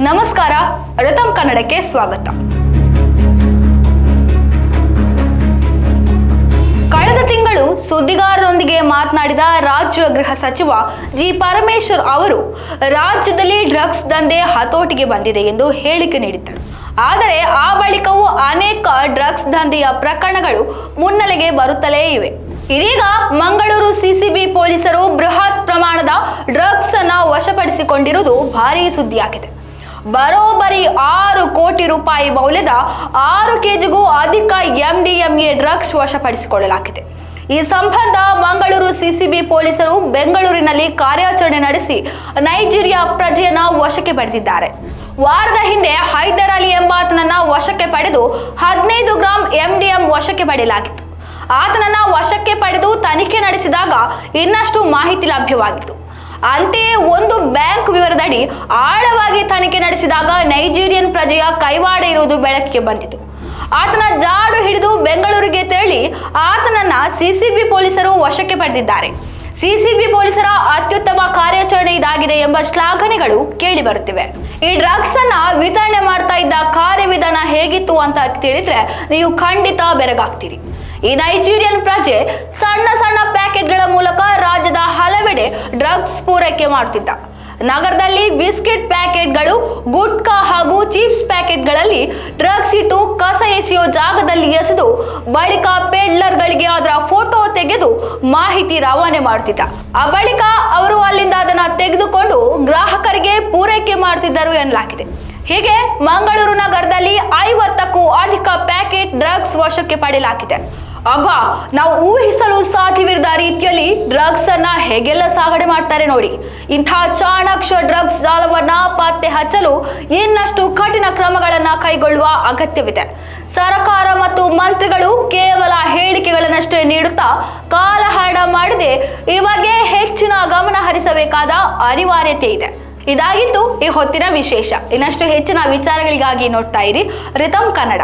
ನಮಸ್ಕಾರ, ರತಂ ಕನ್ನಡಕ್ಕೆ ಸ್ವಾಗತ. ಕಳೆದ ತಿಂಗಳು ಸುದ್ದಿಗಾರರೊಂದಿಗೆ ಮಾತನಾಡಿದ ರಾಜ್ಯ ಗೃಹ ಸಚಿವ ಜಿ ಪರಮೇಶ್ವರ್ ಅವರು, ರಾಜ್ಯದಲ್ಲಿ ಡ್ರಗ್ಸ್ ದಂಧೆ ಹತೋಟಿಗೆ ಬಂದಿದೆ ಎಂದು ಹೇಳಿಕೆ ನೀಡಿದ್ದರು. ಆದರೆ ಆ ಬಳಿಕವೂ ಅನೇಕ ಡ್ರಗ್ಸ್ ದಂಧೆಯ ಪ್ರಕರಣಗಳು ಮುನ್ನೆಲೆಗೆ ಬರುತ್ತಲೇ ಇವೆ. ಇದೀಗ ಮಂಗಳೂರು ಸಿಸಿಬಿ ಪೊಲೀಸರು ಬೃಹತ್ ಪ್ರಮಾಣದ ಡ್ರಗ್ಸ್ ಅನ್ನ ವಶಪಡಿಸಿಕೊಂಡಿರುವುದು ಭಾರೀ ಸುದ್ದಿಯಾಗಿದೆ. ಬರೋಬ್ಬರಿ ಆರು ಕೋಟಿ ರೂಪಾಯಿ ಮೌಲ್ಯದ ಆರು ಕೆಜಿಗೂ ಅಧಿಕ ಎಂಡಿಎಂಎ ಡ್ರಗ್ಸ್ ವಶಪಡಿಸಿಕೊಳ್ಳಲಾಗಿದೆ. ಈ ಸಂಬಂಧ ಮಂಗಳೂರು ಸಿಸಿಬಿ ಪೊಲೀಸರು ಬೆಂಗಳೂರಿನಲ್ಲಿ ಕಾರ್ಯಾಚರಣೆ ನಡೆಸಿ ನೈಜೀರಿಯಾ ಪ್ರಜೆಯನ್ನ ವಶಕ್ಕೆ ಪಡೆದಿದ್ದಾರೆ. ವಾರದ ಹಿಂದೆ ಹೈದರ್ ಅಲಿ ಎಂಬಾತನನ್ನ ವಶಕ್ಕೆ ಪಡೆದು ಹದಿನೈದು ಗ್ರಾಂ ಎಂಡಿಎಂ ವಶಕ್ಕೆ ಪಡೆಯಲಾಗಿತ್ತು. ಆತನನ್ನ ವಶಕ್ಕೆ ಪಡೆದು ತನಿಖೆ ನಡೆಸಿದಾಗ ಇನ್ನಷ್ಟು ಮಾಹಿತಿ ಲಭ್ಯವಾಗಿತ್ತು. ಅಂತೆಯೇ ಒಂದು ಬ್ಯಾಂಕ್ ವಿವರದಡಿ ಆಳವಾಗಿ ತನಿಖೆ ನಡೆಸಿದಾಗ ನೈಜೀರಿಯನ್ ಪ್ರಜೆಯ ಕೈವಾಡ ಇರುವುದು ಬೆಳಕಿಗೆ ಬಂದಿತು. ಆತನ ಜಾಡು ಹಿಡಿದು ಬೆಂಗಳೂರಿಗೆ ತೆರಳಿ ಆತನನ್ನ ಸಿಸಿಬಿ ಪೊಲೀಸರು ವಶಕ್ಕೆ ಪಡೆದಿದ್ದಾರೆ. ಸಿಸಿಬಿ ಪೊಲೀಸರ ಅತ್ಯುತ್ತಮ ಕಾರ್ಯಾಚರಣೆ ಇದಾಗಿದೆ ಎಂಬ ಶ್ಲಾಘನೆಗಳು ಕೇಳಿ ಬರುತ್ತಿವೆ. ಈ ಡ್ರಗ್ಸ್ ಅನ್ನ ವಿತರಣೆ ಮಾಡ್ತಾ ಇದ್ದ ಕಾರ್ಯವಿಧಾನ ಹೇಗಿತ್ತು ಅಂತ ತಿಳಿದ್ರೆ ನೀವು ಖಂಡಿತ ಬೆರಗಾಗ್ತೀರಿ. ಈ ನೈಜೀರಿಯನ್ ಪ್ರಜೆ ಸಣ್ಣ ಸಣ್ಣ ಪ್ಯಾಕೆಟ್ಗಳ ಮೂಲಕ ಡ್ರಗ್ಸ್ ಪೂರೈಕೆ ಮಾಡ್ತಿದ್ದ. ನಗರದಲ್ಲಿ ಬಿಸ್ಕೆಟ್ ಪ್ಯಾಕೆಟ್ಗಳು, ಗುಟ್ಕಾ ಹಾಗೂ ಚಿಪ್ಸ್ ಪ್ಯಾಕೆಟ್ಗಳಲ್ಲಿ ಡ್ರಗ್ಸ್ ಇಟ್ಟು ಕಸ ಎಸೆಯೋ ಜಾಗದಲ್ಲಿ ಎಸೆದು, ಬಳಿಕ ಪೆಡ್ಲರ್ಗಳಿಗೆ ಅದರ ಫೋಟೋ ತೆಗೆದು ಮಾಹಿತಿ ರವಾನೆ ಮಾಡ್ತಿದ್ದ. ಆ ಬಳಿಕ ಅವರು ಅಲ್ಲಿಂದ ಅದನ್ನ ತೆಗೆದುಕೊಂಡು ಗ್ರಾಹಕರಿಗೆ ಪೂರೈಕೆ ಮಾಡ್ತಿದ್ದರು ಎನ್ನಲಾಗಿದೆ. ಹೀಗೆ ಮಂಗಳೂರು ನಗರದಲ್ಲಿ ಐವತ್ತಕ್ಕೂ ಅಧಿಕ ಪ್ಯಾಕೆಟ್ ಡ್ರಗ್ಸ್ ವಶಕ್ಕೆ ಪಡೆಯಲಾಗಿದೆ. ಅಬ್ಬ, ನಾವು ಊಹಿಸಲು ಡ್ರಗ್ಸ್ ಅನ್ನ ಹೇಗೆಲ್ಲ ಸಾಗಣೆ ಮಾಡ್ತಾರೆ ನೋಡಿ. ಇಂಥ ಚಾಣಾಕ್ಷ ಡ್ರಗ್ಸ್ ಜಾಲವನ್ನ ಪತ್ತೆ ಹಚ್ಚಲು ಇನ್ನಷ್ಟು ಕಠಿಣ ಕ್ರಮಗಳನ್ನ ಕೈಗೊಳ್ಳುವ ಅಗತ್ಯವಿದೆ. ಸರ್ಕಾರ ಮತ್ತು ಮಂತ್ರಿಗಳು ಕೇವಲ ಹೇಳಿಕೆಗಳನ್ನಷ್ಟೇ ನೀಡುತ್ತಾ ಕಾಲಹರಣ ಮಾಡದೆ. ಈ ಹೆಚ್ಚಿನ ಗಮನ ಹರಿಸಬೇಕಾದ ಅನಿವಾರ್ಯತೆ ಇದೆ. ಇದಾಗಿತ್ತು ಈ ಹೊತ್ತಿನ ವಿಶೇಷ. ಇನ್ನಷ್ಟು ಹೆಚ್ಚಿನ ವಿಚಾರಗಳಿಗಾಗಿ ನೋಡ್ತಾ ಇರಿ. ರಿತಮ್ ಕನ್ನಡ.